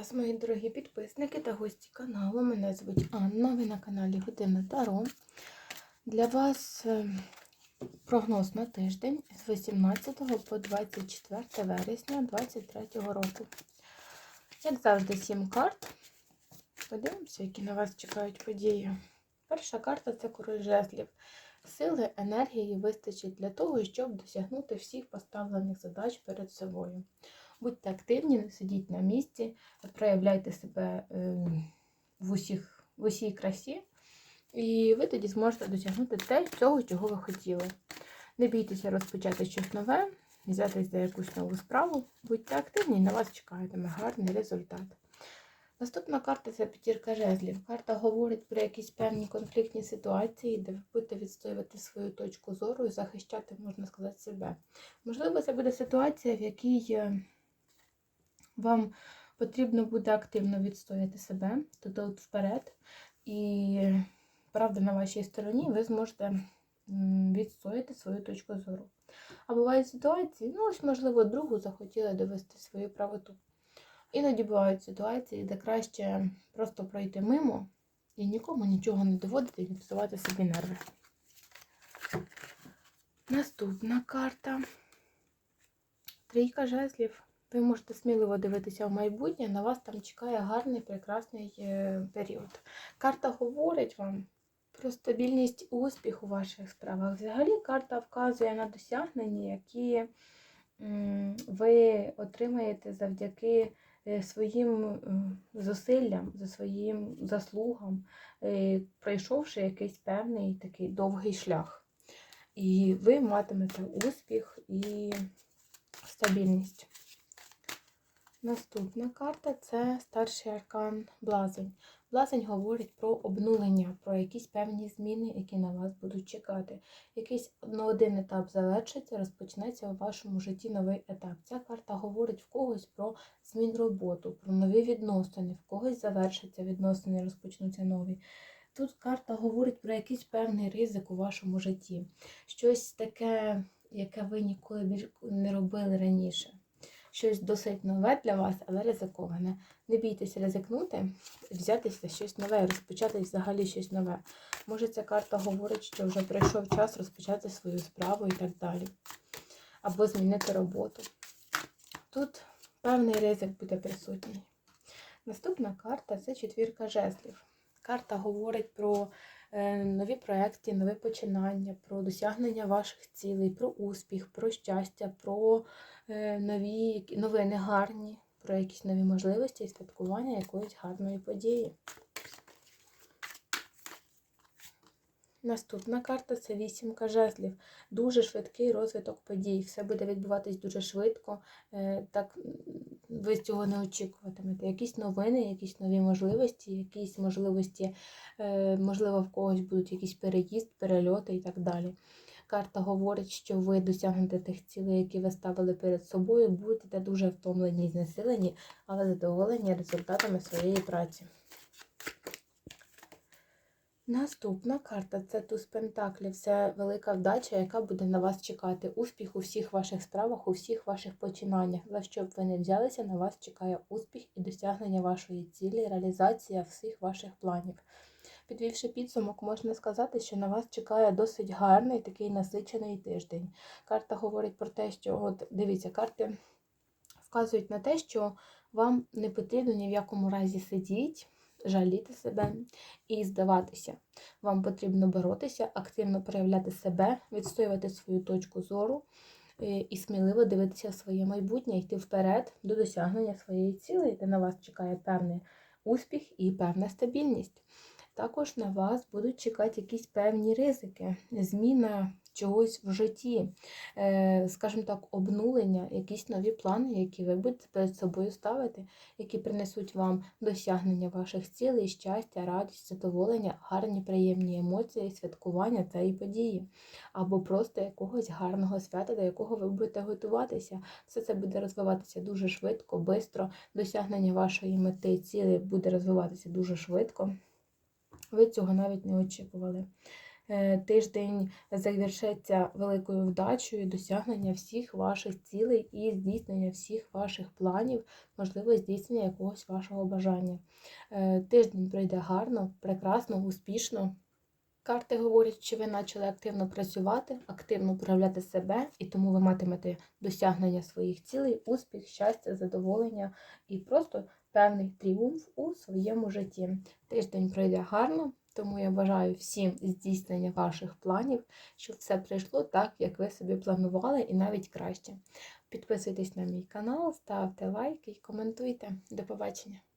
вас, мої дорогі підписники та гості каналу. Мене звуть Анна. Ви на каналі Година Таро. Для вас е, прогноз на тиждень з 18 по 24 вересня 2023 року. Як завжди, 7 карт. Подивимося, які на вас чекають події. Перша карта це король жезлів. Сили, енергії вистачить для того, щоб досягнути всіх поставлених задач перед собою. Будьте активні, не сидіть на місці, проявляйте себе ем, в, усіх, в усій красі, і ви тоді зможете досягнути те, цього, чого ви хотіли. Не бійтеся розпочати щось нове, взятись за якусь нову справу. Будьте активні і на вас чекатиме гарний результат. Наступна карта це п'ятірка жезлів. Карта говорить про якісь певні конфліктні ситуації, де ви будете відстоювати свою точку зору і захищати, можна сказати, себе. Можливо, це буде ситуація, в якій е, вам потрібно буде активно відстояти себе, тобто от вперед. І правда на вашій стороні ви зможете відстояти свою точку зору. А бувають ситуації, ну ось, можливо, другу захотіли довести свою правоту. Іноді бувають ситуації, де краще просто пройти мимо і нікому нічого не доводити і не псувати собі нерви. Наступна карта. Трійка жезлів. Ви можете сміливо дивитися в майбутнє, на вас там чекає гарний, прекрасний е, період. Карта говорить вам про стабільність успіх у ваших справах. Взагалі, карта вказує на досягнення, які ви отримаєте завдяки е, своїм зусиллям, за своїм заслугам, е, пройшовши якийсь певний такий довгий шлях. І ви матимете успіх і стабільність. Наступна карта це старший аркан Блазень. Блазень говорить про обнулення, про якісь певні зміни, які на вас будуть чекати. Якийсь один етап завершиться, розпочнеться у вашому житті новий етап. Ця карта говорить в когось про змін роботу, про нові відносини, в когось завершаться відносини, розпочнуться нові. Тут карта говорить про якийсь певний ризик у вашому житті. Щось таке, яке ви ніколи не робили раніше щось досить нове для вас, але ризиковане. Не бійтеся ризикнути, взятися щось нове, розпочати взагалі щось нове. Може, ця карта говорить, що вже прийшов час розпочати свою справу і так далі. Або змінити роботу. Тут певний ризик буде присутній. Наступна карта це четвірка жезлів. Карта говорить про нові проекти, нові починання, про досягнення ваших цілей, про успіх, про щастя, про Е, нові новини гарні, про якісь нові можливості і святкування якоїсь гарної події. Наступна карта це вісімка жезлів. Дуже швидкий розвиток подій. Все буде відбуватись дуже швидко. Е, так ви цього не очікуватимете. Якісь новини, якісь нові можливості, якісь можливості, е, можливо, в когось будуть якісь переїзд, перельоти і так далі. Карта говорить, що ви досягнете тих цілей, які ви ставили перед собою, будете дуже втомлені і знесилені, але задоволені результатами своєї праці. Наступна карта це туз Пентаклів. Це велика вдача, яка буде на вас чекати. Успіх у всіх ваших справах, у всіх ваших починаннях. За що б ви не взялися, на вас чекає успіх і досягнення вашої цілі, реалізація всіх ваших планів. Підвівши підсумок, можна сказати, що на вас чекає досить гарний такий насичений тиждень. Карта говорить про те, що от дивіться, карти вказують на те, що вам не потрібно ні в якому разі сидіти, жаліти себе і здаватися. Вам потрібно боротися, активно проявляти себе, відстоювати свою точку зору. Е, і сміливо дивитися своє майбутнє, йти вперед до досягнення своєї цілі, де на вас чекає певний успіх і певна стабільність також на вас будуть чекати якісь певні ризики, зміна чогось в житті, е, скажімо так, обнулення, якісь нові плани, які ви будете перед собою ставити, які принесуть вам досягнення ваших цілей, щастя, радість, задоволення, гарні, приємні емоції, святкування цієї події, або просто якогось гарного свята, до якого ви будете готуватися. Все це буде розвиватися дуже швидко, швидко, досягнення вашої мети цілей буде розвиватися дуже швидко. Ви цього навіть не очікували. Е, Тиждень завершиться великою вдачею, досягнення всіх ваших цілей і здійснення всіх ваших планів, можливо, здійснення якогось вашого бажання. Е, Тиждень пройде гарно, прекрасно, успішно. Карти говорять, що ви почали активно працювати, активно проявляти себе, і тому ви матимете досягнення своїх цілей, успіх, щастя, задоволення і просто певний тріумф у своєму житті. Тиждень пройде гарно, тому я бажаю всім здійснення ваших планів, щоб все прийшло так, як ви собі планували, і навіть краще. Підписуйтесь на мій канал, ставте лайки і коментуйте. До побачення!